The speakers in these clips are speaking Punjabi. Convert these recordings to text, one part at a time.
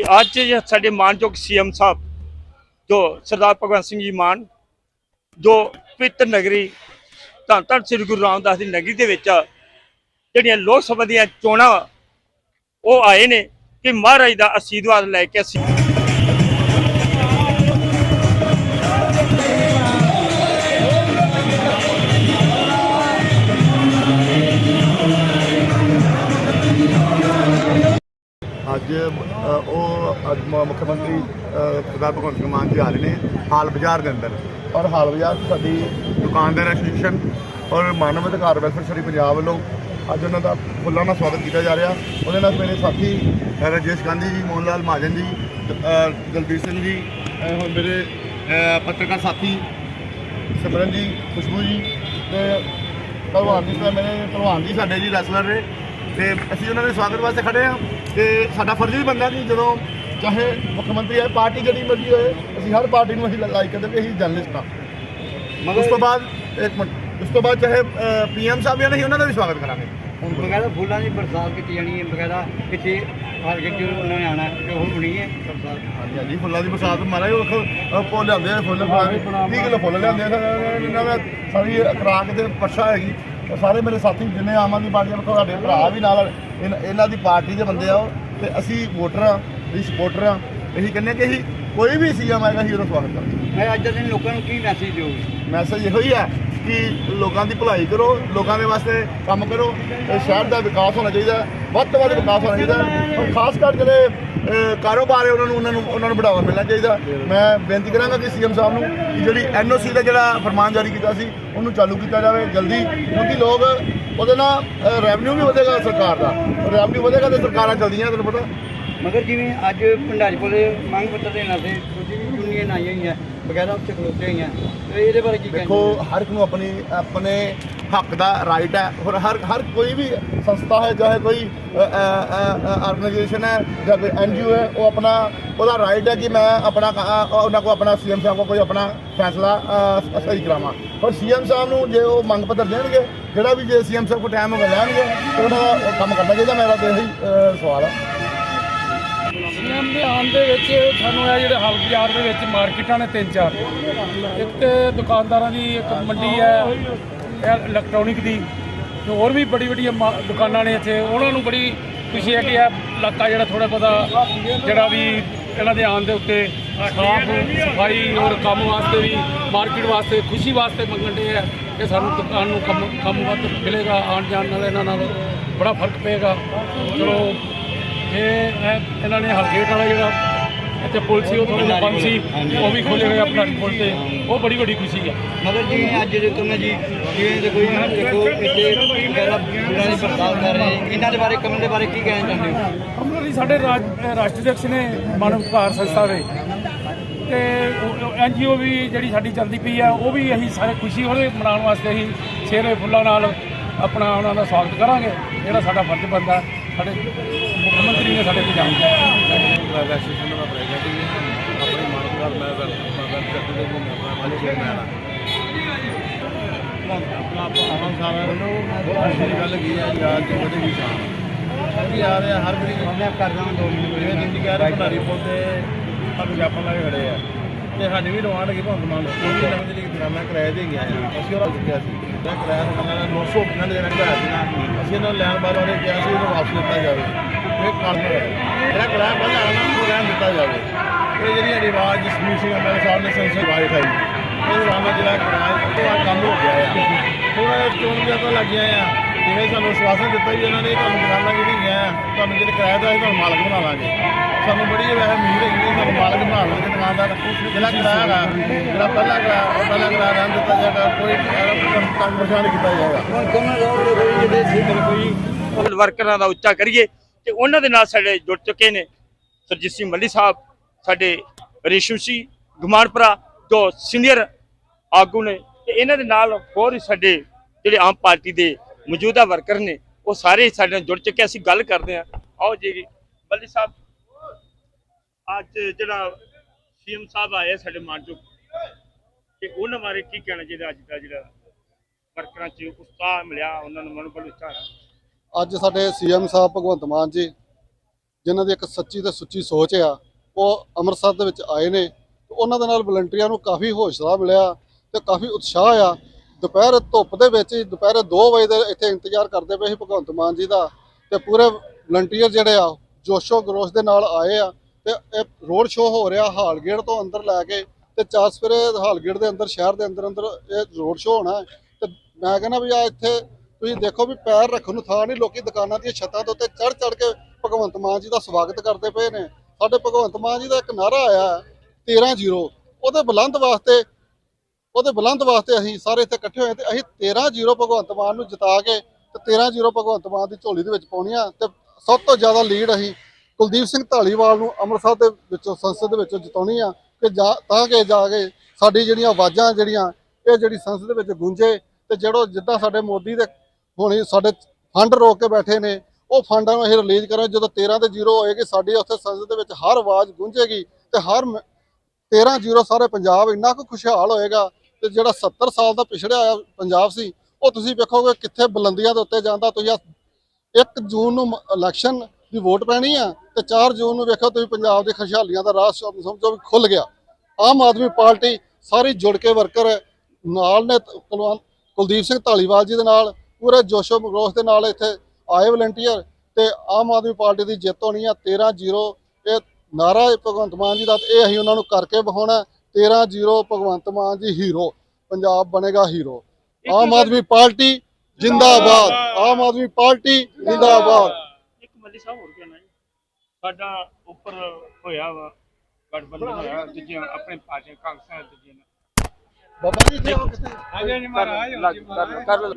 ਕਿ ਅੱਜ ਸਾਡੇ ਮਾਨਯੋਗ ਸੀਐਮ ਸਾਹਿਬ ਜੋ ਸਰਦਾਰ ਭਗਵੰਤ ਸਿੰਘ ਜੀ ਮਾਨ ਜੋ ਪਵਿੱਤਰ ਨਗਰੀ ਧੰਨ ਧੰਨ ਸ੍ਰੀ ਗੁਰੂ ਰਾਮਦਾਸ ਦੀ ਨਗਰੀ ਦੇ ਵਿੱਚ ਜਿਹੜੀਆਂ ਲੋਕ ਸਭਾ ਦੀਆਂ ਚੋਣਾਂ ਵਾ, ਉਹ ਆਏ ਨੇ ਕਿ ਮਹਾਰਾਜ ਦਾ ਅਸ਼ੀਰਵਾਦ ਲੈ ਕੇ ਅਸੀਂ ਅੱਜ ਉਹ ਅੱਜ ਮੁੱਖ ਮੰਤਰੀ ਸਰਦਾਰ ਭਗਵੰਤ ਸਿੰਘ ਮਾਨ ਜੀ ਆ ਰਹੇ ਨੇ ਹਾਲ ਬਾਜ਼ਾਰ ਦੇ ਅੰਦਰ। ਔਰ ਹਾਲ ਬਾਜ਼ਾਰ ਸਾਡੀ ਦੁਕਾਨਦਾਰ ਐਸੋਸੀਏਸ਼ਨ ਔਰ ਮਾਨਵ ਅਧਿਕਾਰ ਵੈਲਫੇਅਰ ਸ਼੍ਰੀ ਪੰਜਾਬ ਵੱਲੋਂ ਅੱਜ ਉਹਨਾਂ ਦਾ ਫੁੱਲਾਂ ਨਾਲ ਸਵਾਗਤ ਕੀਤਾ ਜਾ ਰਿਹਾ। ਉਹਦੇ ਨਾਲ ਮੇਰੇ ਸਾਥੀ ਰਾਜੇਸ਼ ਗਾਂਧੀ ਜੀ ਮੋਹਨ ਲਾਲ ਮਹਾਜਨ ਜੀ ਦਲਦੀਪ ਸਿੰਘ ਜੀ ਅ, ਹੁਣ ਮੇਰੇ ਪੱਤਰਕਾਰ ਸਾਥੀ ਸਿਮਰਨ ਜੀ ਖੁਸ਼ਬੂ ਜੀ ਤੇ ਭਲਵਾਨ ਜੀ ਮੇਰੇ ਭਲਵਾਨ ਜੀ ਸਾਡੇ ਜੀ ਰੈਸਲਰ ਨੇ ਤੇ ਅਸੀਂ ਉਹਨਾਂ ਦੇ ਸਵਾਗਤ ਵਾਸਤੇ ਖੜੇ ਆ ਤੇ ਸਾਡਾ ਫਰਜ਼ ਵੀ ਬਣਦਾ ਕਿ ਜਦੋਂ ਚਾਹੇ ਮੁੱਖ ਮੰਤਰੀ ਆਏ ਪਾਰਟੀ ਜਿਹੜੀ ਮਰਜ਼ੀ ਹੋਏ ਅਸੀਂ ਹਰ ਪਾਰਟੀ ਨੂੰ ਅਸੀਂ ਲਾਈਕ ਕਰਦੇ ਕਿ ਅਸੀਂ ਜਰਨਲਿਸਟ ਆ ਉਸ ਤੋਂ ਬਾਅਦ ਇੱਕ ਮਿੰਟ ਉਸ ਤੋਂ ਬਾਅਦ ਚਾਹੇ ਪੀਐਮ ਸਾਹਿਬ ਜਾਂ ਨਹੀਂ ਉਹਨਾਂ ਦਾ ਵੀ ਸਵਾਗਤ ਕਰਾਂਗੇ। ਹੁਣ ਬਕਾਇਦਾ ਫੁੱਲਾਂ ਦੀ ਬਰਸਾਤ ਕੀਤੀ ਜਾਣੀ ਹੈ ਬਕਾਇਦਾ ਪਿੱਛੇ ਮਾਰਕੀਟ ਚ ਉਹਨਾਂ ਨੇ ਆਣਾ ਤੇ ਉਹ ਹੋਣੀ ਹੈ ਹਾਂਜੀ ਹਾਂਜੀ ਫੁੱਲਾਂ ਦੀ ਬਰਸਾਤ ਮਹਾਰਾਜ ਉਹ ਫੁੱਲ ਲਿਆਉਂਦੇ ਆ ਫੁੱਲ 30 ਕਿਲੋ ਫੁੱਲ ਲਿਆਉਂਦੇ ਆ ਇਹਨਾਂ ਦਾ ਸਾਰੀ ਖੁਰਾਕ ਤੇ ਪਰਛਾ ਹੈਗੀ। ਸਾਰੇ ਮੇਰੇ ਸਾਥੀ ਜਿੰਨੇ ਆਮ ਆਦਮੀ ਪਾਰਟੀ ਦੇ ਤੁਹਾਡੇ ਭਰਾ ਵੀ ਨਾਲ ਇਹਨਾਂ ਦੀ ਪਾਰਟੀ ਦੇ ਬੰਦੇ ਆ ਤੇ ਅਸੀਂ ਵੋਟਰ ਆ ਅਸੀਂ ਸਪੋਰਟਰ ਆ। ਅਸੀਂ ਕਹਿੰਦੇ ਕਿ ਅਸੀਂ ਕੋਈ ਵੀ ਸੀਐਮ ਆਏਗਾ ਉਹਦਾ ਸਵਾਗਤ ਕਰਾਂਗੇ। ਮੈਂ ਅੱਜ ਦੇ ਲੋਕਾਂ ਨੂੰ ਕੀ ਮੈਸੇਜ ਦਿਓਗੇ? ਮੈਸੇਜ ਇਹੋ ਹੀ ਹੈ ਕਿ ਲੋਕਾਂ ਦੀ ਭਲਾਈ ਕਰੋ ਲੋਕਾਂ ਦੇ ਵਾਸਤੇ ਕੰਮ ਕਰੋ ਸ਼ਹਿਰ ਦਾ ਵਿਕਾਸ ਹੋਣਾ ਚਾਹੀਦਾ ਵੱਧ ਤੋਂ ਵੱਧ ਵਿਕਾਸ ਹੋਣਾ ਚਾਹੀਦਾ। ਔਰ ਖਾਸ ਕਰ ਜਿਹੜੇ ਕਾਰੋਬਾਰ ਹੈ ਉਹਨਾਂ ਨੂੰ ਉਹਨਾਂ ਨੂੰ ਉਹਨਾਂ ਨੂੰ ਬੜਾਵਾ ਮਿਲਣਾ ਚਾਹੀਦਾ। ਮੈਂ ਬੇਨਤੀ ਕਰਾਂਗਾ ਕਿ ਸੀਐਮ ਸਾਹਿਬ ਨੂੰ ਕਿ ਜਿਹੜੀ ਐਨਓਸੀ ਦਾ ਜਿਹੜਾ ਫਰਮਾਨ ਜਾਰੀ ਕੀਤਾ ਸੀ ਉਹਨੂੰ ਚਾਲੂ ਕੀਤਾ ਜਾਵੇ ਜਲਦੀ ਕਿਉਂਕਿ ਲੋਕ ਉਹਦੇ ਨਾਲ ਰੈਵਨਿਊ ਵੀ ਵਧੇਗਾ ਸਰਕਾਰ ਦਾ। ਰੈਵਨਿਊ ਵਧੇਗਾ ਤੇ ਸਰਕਾਰਾਂ ਚਲਦੀਆਂ ਤੁਹਾਨੂੰ ਪਤਾ। ਮਗਰ ਜਿਵੇਂ ਅੱਜ ਭੰਡਾਰੀ ਕੋਲੇ ਮੰਗ ਪੱਤਰ ਦੇਣ ਵਾਸਤੇ ਕੁਝ ਵੀ ਯੂਨੀਅਨ ਆਈਆਂ ਹੋਈਆਂ ਬਕਾਇਦਾ ਉੱਥੇ ਖਲੋਤੇ ਹੋਈਆਂ ਤੇ ਇਹਦੇ ਬਾਰੇ ਕੀ ਦੇਖੋ ਕਹਿੰਦੇ ਹਰ ਇੱਕ ਨੂੰ ਆਪਣੀ ਆਪਣੇ ਹੱਕ ਦਾ ਰਾਈਟ ਹੈ। ਔਰ ਹਰ ਹਰ ਕੋਈ ਵੀ ਸੰਸਥਾ ਹੈ, ਚਾਹੇ ਕੋਈ ਆਰਗੇਨਾਈਜੇਸ਼ਨ ਹੈ ਜਾਂ ਕੋਈ ਐਨਜੀਓ ਹੈ, ਉਹ ਆਪਣਾ, ਉਹਦਾ ਰਾਈਟ ਹੈ ਕਿ ਮੈਂ ਆਪਣਾ ਉਹਨਾਂ ਕੋ ਆਪਣਾ ਸੀਐਮ ਸਾਹਿਬ ਕੋ ਕੋਈ ਆਪਣਾ ਫੈਸਲਾ ਸਹੀ ਕਰਾਵਾਂ। ਪਰ ਸੀਐਮ ਸਾਹਿਬ ਨੂੰ ਜੇ ਉਹ ਮੰਗ ਪੱਤਰ ਦੇਣਗੇ, ਜਿਹੜਾ ਵੀ ਜੇ ਸੀਐਮ ਸਾਹਿਬ ਕੋ ਟਾਈਮ ਹੋਗਾ ਲੈਣਗੇ, ਤੇ ਉਹਨਾਂ ਦਾ ਕੰਮ ਕਰਨਾ ਚਾਹੀਦਾ, ਮੇਰਾ ਤੇ ਇਹੀ ਸਵਾਲ ਹੈ। ਸੀਐਮ ਦੇ ਆਉਣ ਦੇ ਵਿੱਚ ਸਾਨੂੰ ਇਹ ਜਿਹੜੇ ਹਲ ਬਾਜ਼ਾਰ ਦੇ ਵਿੱਚ ਮਾਰਕੀਟਾਂ ਨੇ ਤਿੰਨ ਚਾਰ। ਇੱਕ ਤੇ ਦੁਕਾਨਦਾਰਾਂ ਦੀ ਇੱਕ ਮੰਡੀ ਹੈ ਇਲੈਕਟ੍ਰੋਨਿਕ ਦੀ ਤੇ ਹੋਰ ਵੀ ਬੜੀ ਵੱਡੀਆਂ ਮਾ- ਦੁਕਾਨਾਂ ਨੇ ਇੱਥੇ। ਉਹਨਾਂ ਨੂੰ ਬੜੀ ਖੁਸ਼ੀ ਹੈ ਕਿ ਇਹ ਇਲਾਕਾ ਜਿਹੜਾ ਥੋੜਾ ਬਹੁਤਾ ਜਿਹੜਾ ਵੀ ਇਹਨਾਂ ਦੇ ਆਉਣ ਦੇ ਉੱਤੇ ਸਾਫ਼, ਸਫ਼ਾਈ ਔਰ ਕੰਮ ਵਾਸਤੇ ਵੀ ਮਾਰਕੀਟ ਵਾਸਤੇ, ਖੁਸ਼ੀ ਵਾਸਤੇ ਮੰਗਣ ਦੇ ਹੈ ਕਿ ਸਾਨੂੰ ਦੁਕਾਨ ਨੂੰ ਕੰਮ ਕੰਮ ਵੱਧ ਮਿਲੇਗਾ, ਆਉਣ ਜਾਣ ਨਾਲ ਇਹਨਾਂ ਨਾਲ ਬੜਾ ਫ਼ਰਕ ਪਏਗਾ। ਚਲੋ ਇਹ ਇਹਨਾਂ ਨੇ ਹਲਗੇਟ ਵਾਲਾ ਜਿਹੜਾ ਇੱਥੇ ਪੁਲ ਸੀ ਉਹ ਥੋੜਾ ਬੰਦ ਸੀ ਉਹ ਵੀ ਖੋਲ੍ਹਿਆ ਗਿਆ ਆਪਣਾ ਪੁਲ ਤੇ। ਉਹ ਬੜੀ ਵੱਡੀ ਖੁਸ਼ੀ ਹੈ ਮਗਰ ਜਿਵੇਂ ਅੱਜ ਦੇ ਤੁਮ ਜੀ ਜਿਵੇਂ ਦੇ ਕੋਈ ਦੇਖੋ ਇੱਥੇ ਦੀ ਬਰਸਾਤ ਕਰ ਰਹੇ ਇਹਨਾਂ ਦੇ ਬਾਰੇ ਕੰਮ ਦੇ ਬਾਰੇ ਕੀ ਕਹਿਣਾ ਚਾਹੁੰਦੇ ਹੋ? ਅਮਰ ਜੀ ਸਾਡੇ ਰਾਜ ਰਾਸ਼ਟਰੀ ਅਧਿਕਸ਼ ਨੇ ਮਾਨਵ ਅਧਿਕਾਰ ਸੰਸਥਾ ਦੇ। ਤੇ ਐਨਜੀਓ ਵੀ ਜਿਹੜੀ ਸਾਡੀ ਚੱਲਦੀ ਪਈ ਆ ਉਹ ਵੀ ਅਸੀਂ ਸਾਰੇ ਖੁਸ਼ੀ ਉਹਦੇ ਮਨਾਉਣ ਵਾਸਤੇ ਅਸੀਂ ਛੇਰੇ ਫੁੱਲਾਂ ਨਾਲ ਆਪਣਾ ਉਹਨਾਂ ਦਾ ਸਵਾਗਤ ਕਰਾਂਗੇ। ਜਿਹੜਾ ਸਾਡਾ ਫਰਜ਼ ਬਣਦਾ ਸਾਡੇ ਮੁੱਖ ਮੰਤਰੀ ਨੇ ਸਾਡੇ ਤੇ ਜਾਣਦਾ ਐਸੋਸੀਏਸ਼ਨ ਦਾ ਪ੍ਰੈਜ਼ੀਡੈਂਟ ਹੀ ਆਪਣੀ ਮਾਨਵਕਾਰ ਮੈਂ ਵੈਲਫੇਅਰ ਸੈਕਟਰੀ ਦੇ ਵੀ ਮੈਂ ਵਾਲੀ ਚੇਅਰਮੈਨ ਹਾਂ ਆਪਣਾ ਆਵਾਂ ਸਾਰਾ ਬਹੁਤ ਖੁਸ਼ੀ ਦੀ ਗੱਲ ਕੀ ਹੈ ਜੀ ਅੱਜ ਉਹਦੇ ਵੀ ਸ਼ਾਨ ਕੀ ਆ ਰਿਹਾ ਹਰ ਵਾਰੀ ਮੈਂ ਕਰ ਰਹਾ ਹਾਂ 2 ਮਿੰਟ ਜਿਵੇਂ ਤੁਸੀਂ ਕਹਿ ਰਹੇ ਭੰਡਾਰੀ ਪੁੱਲ ਤੇ ਆਪਾਂ ਜਾਪਣ ਲੱਗੇ ਖੜੇ ਆ। ਤੇ ਸਾਡੀ ਵੀ ਡਿਮਾਂਡ ਹੈਗੀ ਭੰਗ ਮੰਨ ਲਓ ਕਿ ਨਵੇਂ ਜਿਹੜੀ ਦੁਕਾਨਾਂ ਕਿਰਾਏ ਤੇ ਗਿਆ ਆ ਅਸੀਂ ਉਹਦਾ ਚੁੱਕਿਆ ਸੀ। ਜਿਹੜਾ ਕਿਰਾਇਆ ਦੁਕਾਨਾਂ ਦਾ 900 ਰੁਪਏ ਦੇ ਦੇਣਾ ਕਿਰਾਇਆ ਸੀ ਨਾ ਅਸੀਂ ਇਹਨਾਂ ਨੂੰ ਲੈਣ ਉਹਨੇ ਕਿਹਾ ਸੀ ਉਹਨੂੰ ਵਾਪਸ ਦਿੱਤਾ ਜਾਵੇ। ਇਹ ਕੰਮ ਜਿਹੜਾ ਕਿਰਾਇਆ ਪਹਿਲਾਂ ਆਣਾ ਉਹ ਰਹਿਣ ਦਿੱਤਾ ਜਾਵੇ। ਇਹ ਜਿਹੜੀ ਸਾਡੀ ਆਵਾਜ਼ ਜਸਮੀਤ ਸਿੰਘ ਐਮਐਲਏ ਸਾਹਿਬ ਨੇ ਸੰਸਦ ਬਾਈ ਉਠਾਈ ਇਹ ਰਾਮਾ ਜਿਹੜਾ ਕਿਰਾਇਆ ਉਹ ਅੱਜ ਕੰਮ ਹੋ ਗਿਆ ਆ ਹੁਣ ਇਹ ਚੋਣ ਜ਼ਿਆਦਾ ਲੱਗੀਆਂ ਆ। ਜਿਵੇਂ ਸਾਨੂੰ ਵਿਸ਼ਵਾਸਨ ਦਿੱਤਾ ਵੀ ਇਹਨਾਂ ਨੇ ਤੁਹਾਨੂੰ ਦੁਕਾਨਾਂ ਜਿਹੜੀਆਂ ਆ ਤੁਹਾਨੂੰ ਜਿਹੜੇ ਕਿਰਾਇਆ ਦਾ ਅਸੀਂ ਤੁਹਾਨੂੰ ਮਾਲਕ ਬਣਾ ਲਾਂਗੇ। ਸਾਨੂੰ ਬੜੀ ਵੈਸੇ ਉਮੀਦ ਹੈਗੀ ਕਿ ਸਾਨੂੰ ਮਾਲਕ ਬਣਾ ਲਾਂਗੇ ਦੁਕਾਨਦਾਰ ਜਿਹੜਾ ਕਿਰਾਇਆ ਜਿਹੜਾ ਪਹਿਲਾ ਕਿਰਾਇਆ ਉਹ ਪਹਿਲਾ ਕਿਰਾਇਆ ਰਹਿਣ ਦਿੱਤਾ ਜਾਏਗਾ। ਕੋਈ ਤੰਗ ਪਰੇਸ਼ਾਨ ਕੀਤਾ ਜਾਏਗਾ। ਹੁਣ ਕਮਲ ਰੋਡ ਦੇ ਕੋਈ ਜਿਹਦੇ ਸੀ ਕੋਈ ਵਰਕਰਾਂ ਦਾ ਉੱਚਾ ਕਰੀਏ। ਤੇ ਉਹਨਾਂ ਦੇ ਨਾਲ ਸਾਡੇ ਜੁੜ ਚੁੱਕੇ ਨੇ। ਸਰਜੀਤ ਸਿੰਘ ਮੱਲੀ ਸਾਹਿਬ, ਸਾਡੇ ਰੇਸ਼ਮ ਸਿੰਘ ਗੁਮਾਨਪੁਰਾ, ਜੋ ਸੀਨੀਅਰ ਆਗੂ ਨੇ ਤੇ ਇਹਨਾਂ ਦੇ ਨਾਲ ਹੋਰ ਸਾਡੇ ਜਿਹੜੇ ਆਮ ਪਾਰਟੀ ਦੇ ਮੌਜੂਦਾ ਵਰਕਰ ਨੇ, ਉਹ ਸਾਰੇ ਸਾਡੇ ਨਾਲ ਜੁੜ ਚੁੱਕੇ ਅਸੀਂ ਗੱਲ ਕਰਦੇ ਹਾਂ ਆਓ ਜੀ, ਮੱਲੀ ਸਾਹਿਬ, ਅੱਜ ਜਿਹੜਾ ਸੀਐਮ ਸਾਹਿਬ ਆਏ ਸਾਡੇ ਮਾਨਯੋਗ, ਤੇ ਉਹਨਾਂ ਬਾਰੇ ਕੀ ਕਹਿਣਾ ਚਾਹੀਦਾ ਅੱਜ ਦਾ ਜਿਹੜਾ ਵਰਕਰਾਂ 'ਚ ਉਤਸ਼ਾਹ ਮਿਲਿਆ, ਉਹਨਾਂ ਨੂੰ ਮਨੋਬਲ ਉੱਚਾ ਅੱਜ ਸਾਡੇ ਸੀਐਮ ਸਾਹਿਬ ਭਗਵੰਤ ਮਾਨ ਜੀ, ਜਿਨ੍ਹਾਂ ਦੀ ਇੱਕ ਸੱਚੀ ਤੇ ਸੁੱਚੀ ਸੋਚ ਆ, ਉਹ ਅੰਮ੍ਰਿਤਸਰ ਦੇ ਵਿੱਚ ਆਏ ਨੇ ਉਹਨਾਂ ਦੇ ਨਾਲ ਵਲੰਟੀਅਰਾਂ ਨੂੰ ਕਾਫੀ ਹੌਸਲਾ ਮਿਲਿਆ ਤੇ ਕਾਫੀ ਉਤਸ਼ਾਹ ਆ ਦੁਪਹਿਰ ਧੁੱਪ ਦੇ ਵਿੱਚ ਹੀ, ਦੁਪਹਿਰੇ 2 ਵਜੇ ਦੇ ਇੱਥੇ ਇੰਤਜ਼ਾਰ ਕਰਦੇ ਪਏ ਸੀ ਭਗਵੰਤ ਮਾਨ ਜੀ ਦਾ, ਤੇ ਪੂਰੇ ਵਲੰਟੀਅਰ ਜਿਹੜੇ ਆ, ਜੋਸ਼ੋ ਗਰੋਸ਼ ਦੇ ਨਾਲ ਆਏ ਆ, ਤੇ ਇਹ ਰੋਡ ਸ਼ੋਅ ਹੋ ਰਿਹਾ ਹਾਲਗੇਟ ਤੋਂ ਅੰਦਰ ਲੈ ਕੇ, ਤੇ ਚਾਸਪੁਰੇ ਹਾਲਗੇਟ ਦੇ ਅੰਦਰ, ਸ਼ਹਿਰ ਦੇ ਅੰਦਰ ਅੰਦਰ ਇਹ ਰੋਡ ਸ਼ੋਅ ਹੋਣਾ ਹੈ। ਤੇ ਮੈਂ ਕਹਿੰਦਾ ਵੀ ਆ ਇੱਥੇ ਤੁਸੀਂ ਦੇਖੋ ਵੀ ਪੈਰ ਰੱਖਣ ਨੂੰ ਥਾਂ ਨਹੀਂ ਲੋਕੀ ਦੁਕਾਨਾਂ ਦੀਆਂ ਛੱਤਾਂ ਦੇ ਉੱਤੇ ਚੜ ਚੜ ਕੇ ਭਗਵੰਤ ਮਾਨ ਜੀ ਦਾ ਸਵਾਗਤ ਕਰਦੇ ਪਏ ਨੇ। ਸਾਡੇ ਭਗਵੰਤ ਮਾਨ ਜੀ ਦਾ ਇੱਕ ਨਾਰਾ ਆਇਆ ਹੈ, 13-0 ਉਹਦੇ ਬੁਲੰਦ ਵਾਸਤੇ ਉਹਦੇ ਬੁਲੰਦ ਵਾਸਤੇ ਅਸੀਂ ਸਾਰੇ ਇੱਥੇ ਇਕੱਠੇ ਹੋਏ ਤੇ ਅਸੀਂ 13-0 ਭਗਵੰਤ ਮਾਨ ਨੂੰ ਜਿਤਾ ਕੇ ਤੇ 13-0 ਭਗਵੰਤ ਮਾਨ ਦੀ ਝੋਲੀ ਦੇ ਵਿੱਚ ਪਾਉਣੀ ਆ ਤੇ ਸਭ ਤੋਂ ਜ਼ਿਆਦਾ ਲੀਡ ਅਸੀਂ ਕੁਲਦੀਪ ਸਿੰਘ ਢਾਲੀਵਾਲ ਨੂੰ ਅੰਮ੍ਰਿਤਸਰ ਦੇ ਵਿੱਚੋਂ ਸੰਸਦ ਦੇ ਵਿੱਚੋਂ ਜਿਤਾਉਣੀ ਆ ਕਿ ਜਾ ਤਾਂ ਕਿ ਜਾ ਕੇ ਸਾਡੀ ਜਿਹੜੀਆਂ ਆਵਾਜ਼ਾਂ ਜਿਹੜੀਆਂ ਇਹ ਜਿਹੜੀ ਸੰਸਦ ਦੇ ਵਿੱਚ ਗੂੰਜੇ ਤੇ ਜਿਹੜੋ ਜਿੱਦਾਂ ਸਾਡੇ ਮੋਦੀ ਦੇ ਹੁਣੇ ਸਾਡੇ ਫੰਡ ਰੋਕ ਕੇ ਬੈਠੇ ਨੇ, ਉਹ ਫੰਡਾਂ ਨੂੰ ਅਸੀਂ ਰਿਲੀਜ਼ ਕਰਾਂ ਜਦੋਂ 13 ਤੇ 0 ਹੋਏਗੀ, ਸਾਡੀ ਉੱਥੇ ਸੰਸਦ ਦੇ ਵਿੱਚ ਹਰ ਆਵਾਜ਼ ਗੂੰਜੇਗੀ ਤੇ ਹਰ 13 0 ਸਾਰੇ ਪੰਜਾਬ ਇੰਨਾ ਕੁ ਖੁਸ਼ਹਾਲ ਹੋਏਗਾ ਤੇ ਜਿਹੜਾ 70 ਸਾਲ ਦਾ ਪਿਛੜਿਆ ਪੰਜਾਬ ਸੀ, ਉਹ ਤੁਸੀਂ ਵੇਖੋਗੇ ਕਿੱਥੇ ਬੁਲੰਦੀਆਂ ਦੇ ਉੱਤੇ ਜਾਂਦਾ। ਤੁਸੀਂ 1 ਜੂਨ ਨੂੰ ਇਲੈਕਸ਼ਨ ਦੀ ਵੋਟ ਪੈਣੀ ਆ ਤੇ 4 ਜੂਨ ਨੂੰ ਵੇਖੋ ਤੁਸੀਂ ਪੰਜਾਬ ਦੇ ਖੁਸ਼ਹਾਲੀਆਂ ਦਾ ਰਾਹ ਸਮਝੋ ਵੀ ਖੁੱਲ ਗਿਆ। ਆਮ ਆਦਮੀ ਪਾਰਟੀ ਸਾਰੀ ਜੁੜ ਕੇ ਵਰਕਰ ਨਾਲ ਨੇ, ਕੁਲਵੰਤ ਕੁਲਦੀਪ ਸਿੰਘ ਢਾਲੀਵਾਲ ਜੀ ਦੇ ਨਾਲ ਪੂਰੇ ਜੋਸ਼ੋ ਮਗਰੋਸ ਦੇ ਨਾਲ ਇੱਥੇ ਆਏ ਵਲੰਟੀਅਰ ਤੇ ਆਮ ਆਦਮੀ ਪਾਰਟੀ ਦੀ ਜਿੱਤ ਹੋਣੀ ਆ 13-0 ਇਹ ਨਾਰਾ ਹੈ ਭਗਵੰਤ ਮਾਨ ਜੀ ਦਾ ਤੇ ਇਹ ਅਸੀਂ ਉਹਨਾਂ ਨੂੰ ਕਰਕੇ ਵਿਖਾਉਣਾ 13-0 ਭਗਵੰਤ ਮਾਨ ਜੀ ਹੀਰੋ ਪੰਜਾਬ ਬਣੇਗਾ ਹੀਰੋ। ਆਮ ਆਦਮੀ ਪਾਰਟੀ ਜਿੰਦਾਬਾਦ ਆਮ ਆਦਮੀ ਪਾਰਟੀ ਜਿੰਦਾਬਾਦ। ਇੱਕ ਮੱਲੀ ਸਾਹਿਬ ਹੋਰ ਕਹਿਣਾ ਜੀ। ਸਾਡਾ ਉੱਪਰ ਹੋਇਆ ਵਾ ਗਠਬੰਧਨ ਹੋਇਆ ਦੂਜੀਆਂ ਆਪਣੇ ਪਾਰਟੀਆਂ ਕਾਂਗਰਸ ਦੂਜੀਆਂ ਨਾਲ ਬਾਬਾ ਜੀ ਇੱਥੇ ਆਓ ਕਿਤੇ। ਕਰ- ਕਰ ਲਓ।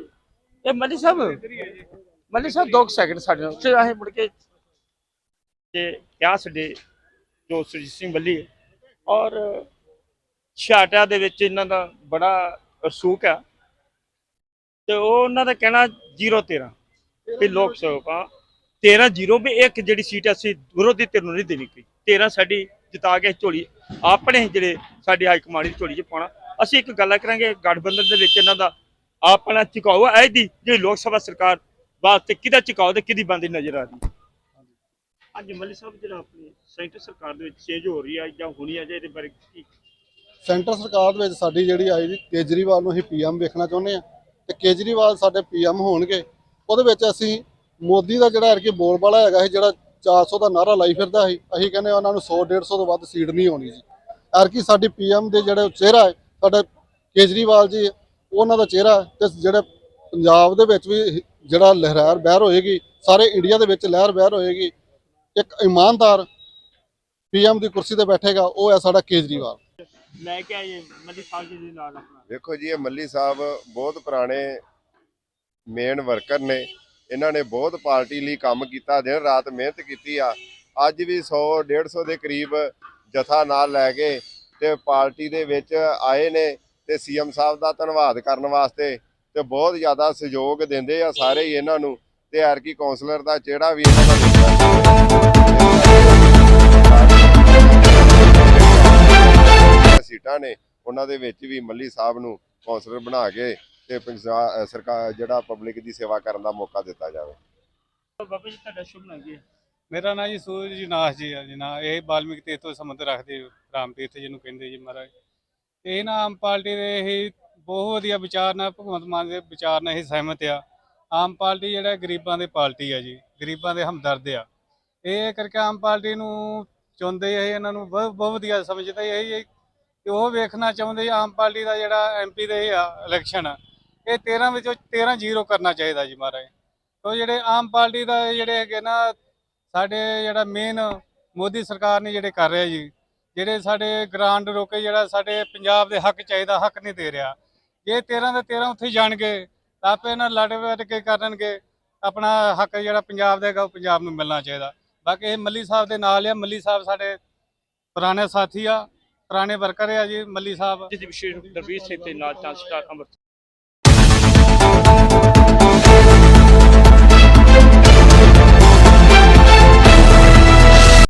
ਇਹ ਮੱਲੀ ਸਾਹਿਬ ਮੱਲੀ ਸਾਹਿਬ 2 ਸੈਕਿੰਡ ਸਾਡੇ ਨਾਲ, ਫਿਰ ਅਸੀਂ ਮੁੜ ਕੇ ਤੇ ਕਿਆ ਸਾਡੇ ਜੋ ਸੁਰਜੀਤ ਸਿੰਘ ਮੱਲੀ ਹੈ, ਔਰ ਛਾਟਾ ਦੇ ਵਿੱਚ ਇਹਨਾਂ ਦਾ ਬੜਾ ਰਸੂਕ ਆ, ਤੇ ਉਹ ਉਹਨਾਂ ਦਾ ਕਹਿਣਾ 0-13 ਵੀ ਲੋਕ ਸਭਾ 13-0 ਵੀ ਇੱਕ ਜਿਹੜੀ ਸੀਟ ਅਸੀਂ ਵਿਰੋਧੀ ਧਿਰ ਨੂੰ ਨਹੀਂ ਦੇਣੀ ਕੋਈ 13 ਸਾਡੀ ਜਿਤਾ ਕੇ ਝੋਲੀ, ਆਪਣੇ ਜਿਹੜੇ ਸਾਡੇ ਹਾਈ ਕਮਾਂਡ ਦੀ ਝੋਲੀ 'ਚ ਪਾਉਣਾ। ਅਸੀਂ ਇੱਕ ਗੱਲ ਕਰਾਂਗੇ, ਗਠਬੰਧਨ ਦੇ ਵਿੱਚ ਇਹਨਾਂ ਦਾ ਆਪਣਾ ਝੁਕਾਓ ਹੈ ਦੀ ਜਿਹੜੀ ਲੋਕ ਸਭਾ ਸਰਕਾਰ ਵਾਸਤੇ ਕਿਹਦਾ ਝੁਕਾਓ ਤੇ ਕਿਹਦੀ ਬੰਦੀ ਨਜ਼ਰ ਆ ਰਹੀ ਅੱਜ ਮੱਲੀ ਸਾਹਿਬ ਜਿਹੜਾ ਆਪਣੀ ਸੈਂਟਰ ਸਰਕਾਰ ਦੇ ਵਿੱਚ ਚੇਂਜ ਹੋ ਰਹੀ ਆ ਜਾਂ ਹੋਣੀ ਆ ਜਾਂ ਇਹਦੇ ਬਾਰੇ ਕੀ? ਸੈਂਟਰ ਸਰਕਾਰ ਦੇ ਵਿੱਚ ਸਾਡੀ ਜਿਹੜੀ ਆਈ ਜੀ ਕੇਜਰੀਵਾਲ ਨੂੰ ਅਸੀਂ ਪੀਐਮ ਵੇਖਣਾ ਚਾਹੁੰਦੇ ਆ ਤੇ ਕੇਜਰੀਵਾਲ ਸਾਡੇ ਪੀਐਮ ਹੋਣਗੇ ਉਹਦੇ ਵਿੱਚ ਅਸੀਂ ਮੋਦੀ ਦਾ ਜਿਹੜਾ ਅਰਕੇ ਬੋਲਬਾਲਾ ਹੈਗਾ ਸੀ ਜਿਹੜਾ 400 ਦਾ ਨਾਰਾ ਲਾਈ ਫਿਰਦਾ ਸੀ ਅਸੀਂ ਕਹਿੰਦੇ ਉਹਨਾਂ ਨੂੰ 100 150 ਤੋਂ ਵੱਧ ਸੀਟ ਨਹੀਂ ਹੋਣੀ ਜੀ। ਅਰਕੀ ਸਾਡੀ ਪੀਐਮ ਦੇ ਜਿਹੜੇ ਚਿਹਰਾ ਹੈ ਸਾਡਾ ਕੇਜਰੀਵਾਲ ਜੀ ਉਹਨਾਂ ਦਾ ਚਿਹਰਾ ਤੇ ਜਿਹੜੇ ਪੰਜਾਬ ਦੇ ਵਿੱਚ ਵੀ ਜਿਹੜਾ ਲਹਿਰਾਰ ਬਹਿਰ ਹੋਏਗੀ ਸਾਰੇ ਇੰਡੀਆ ਦੇ ਵਿੱਚ ਲਹਿਰ ਬਹਿਰ ਹੋਏਗੀ ਇੱਕ ਇਮਾਨਦਾਰ ਪੀਐਮ ਦੀ ਕੁਰਸੀ ਤੇ ਬੈਠੇਗਾ ਉਹ ਹੈ ਸਾਡਾ ਕੇਜਰੀਵਾਲ। ਲੈ ਕੇ ਆਏ ਮੱਲੀ ਸਾਹਿਬ ਜੀ ਦੇ ਨਾਲ ਆਪਣਾ। ਵੇਖੋ ਜੀ ਇਹ ਮੱਲੀ ਸਾਹਿਬ ਬਹੁਤ ਪੁਰਾਣੇ ਮੇਨ ਵਰਕਰ ਨੇ। ਇਹਨਾਂ ਨੇ ਬਹੁਤ ਪਾਰਟੀ ਲਈ ਕੰਮ ਕੀਤਾ ਦਿਨ ਰਾਤ ਮਿਹਨਤ ਕੀਤੀ ਆ। ਅੱਜ ਵੀ 100 150 ਦੇ ਕਰੀਬ ਜਥਾ ਨਾਲ ਲੈ ਕੇ ਤੇ ਪਾਰਟੀ ਦੇ ਵਿੱਚ ਆਏ ਨੇ। ਤੇ ਸੀਐਮ ਸਾਹਿਬ ਦਾ ਧੰਨਵਾਦ ਕਰਨ ਵਾਸਤੇ ਤੇ ਬਹੁਤ ਜ਼ਿਆਦਾ ਸਹਿਯੋਗ ਦਿੰਦੇ ਆ ਸਾਰੇ ਹੀ ਇਹਨਾਂ ਨੂੰ ਤੇ ਆਰਕੀ ਕਾਉਂਸਲਰ ਦਾ ਜਿਹੜਾ ਵੀ ਇਹਨਾਂ ਦਾ ਸੀਟਾਂ ਨੇ ਉਹਨਾਂ ਦੇ ਵਿੱਚ ਵੀ ਮੱਲੀ ਸਾਹਿਬ ਨੂੰ ਕੌਂਸਲਰ ਬਣਾ ਕੇ ਤੇ ਪੰਜਾਬ ਸਰਕਾਰ ਜਿਹੜਾ ਪਬਲਿਕ ਦੀ ਸੇਵਾ ਕਰਨ ਦਾ ਮੌਕਾ ਦਿੱਤਾ ਜਾਵੇ। ਬਾਬਾ ਜੀ ਤੁਹਾਡਾ ਸ਼ੁਭ ਨਾਮ ਕੀ ਹੈ? ਮੇਰਾ ਨਾਂ ਜੀ ਸੂਰਜ ਜੀ ਨਾਥ ਜੀ ਆ ਜੀ ਨਾ ਇਹ ਬਾਲਮੀਕ ਤੀਰਥ ਤੋਂ ਸੰਬੰਧ ਰੱਖਦੇ ਰਾਮ ਤੀਰਥ ਜਿਹਨੂੰ ਕਹਿੰਦੇ ਜੀ ਮਹਾਰਾਜ। ਇਹ ਨਾ ਆਮ ਪਾਰਟੀ ਦੇ ਇਹ ਬਹੁਤ ਵਧੀਆ ਵਿਚਾਰ ਨਾਲ, ਭਗਵੰਤ ਮਾਨ ਦੇ ਵਿਚਾਰ ਨਾਲ ਇਹ ਸਹਿਮਤ ਆ। ਆਮ ਪਾਰਟੀ ਜਿਹੜਾ ਗਰੀਬਾਂ ਦੇ ਪਾਰਟੀ ਆ ਜੀ, ਗਰੀਬਾਂ ਦੇ ਹਮਦਰਦ ਆ। ਇਹ ਕਰਕੇ ਆਮ ਪਾਰਟੀ ਨੂੰ ਚੁਣਦੇ ਇਹ, ਇਹਨਾਂ ਨੂੰ ਬਹੁਤ ਬਹੁਤ ਵਧੀਆ ਸਮਝਦੇ ਇਹ ਇਹ ਕਿ ਉਹ ਵੇਖਣਾ ਚਾਹੁੰਦੇ ਆਮ ਪਾਰਟੀ ਦਾ ਜਿਹੜਾ ਐਮਪੀ ਦੇ ਆ ਇਲੈਕਸ਼ਨ ਇਹ 13 ਵਿੱਚੋਂ 13 ਜ਼ੀਰੋ ਕਰਨਾ ਚਾਹੀਦਾ ਜੀ ਮਹਾਰਾਜ। ਤੋ ਜਿਹੜੇ ਆਮ ਪਾਰਟੀ ਦਾ ਜਿਹੜੇ ਹੈਗੇ ਨਾ, ਸਾਡੇ ਜਿਹੜਾ ਮੇਨ ਮੋਦੀ ਸਰਕਾਰ ਨੇ ਜਿਹੜੇ ਕਰ ਰਿਹਾ ਜੀ ਜਿਹੜੇ ਸਾਡੇ ਗ੍ਰਾਂਟ ਰੋਕੇ, ਜਿਹੜਾ ਸਾਡੇ ਪੰਜਾਬ ਦੇ ਹੱਕ ਚਾਹੀਦਾ, ਹੱਕ ਨਹੀਂ ਦੇ ਰਿਹਾ। ਜੇ 13 ਦੇ 13 ਉੱਥੇ ਜਾਣਗੇ, ਤਾਂ ਆਪੇ ਇਹਨਾਂ ਲੜ ਵੜ ਕੇ ਕਰਨਗੇ। ਆਪਣਾ ਹੱਕ ਜਿਹੜਾ ਪੰਜਾਬ ਦਾ ਹੈਗਾ, ਉਹ ਪੰਜਾਬ ਨੂੰ ਮਿਲਣਾ ਚਾਹੀਦਾ। ਬਾਕੀ ਇਹ ਮੱਲੀ ਸਾਹਿਬ ਦੇ ਨਾਲ ਆ। ਮੱਲੀ ਸਾਹਿਬ ਸਾਡੇ ਪੁਰਾਣੇ ਸਾਥੀ ਆ। ਪੁਰਾਣੇ ਵਰਕਰ ਆ ਜੀ, ਮੱਲੀ ਸਾਹਿਬ। ਜਿਸ ਵਿਸ਼ੇਸ਼ ਦਰਬੀਰ ਸਿੰਘ ਤੇ ਨਾਲ ਚਾਂਸ ਸਟਾਰ